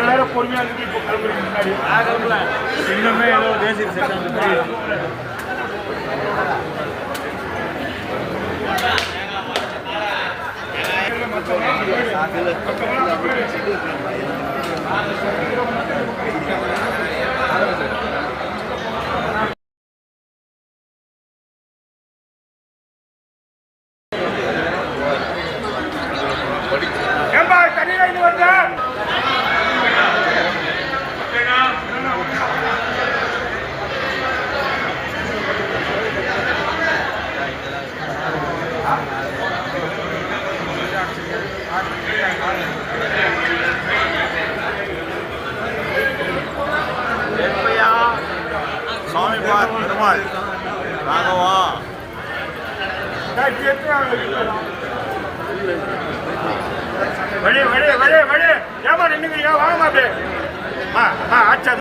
பொறுமையா இருக்கு இப்போ கிளம்புறதுக்கு முன்னாடி. இன்னுமே ஏதோ தேசிய சட்டம் தெரியுது ஏம்பா தண்ணி வாங்கி சுவாமி பார் பெருமாள். ராகவா. வெளியே வெளியே வெளியே வெளியே. ஏமா நின்னுக்கிறீங்க? வாங்கம்மா அப்படியே. ஆ ஆ ஆச்சா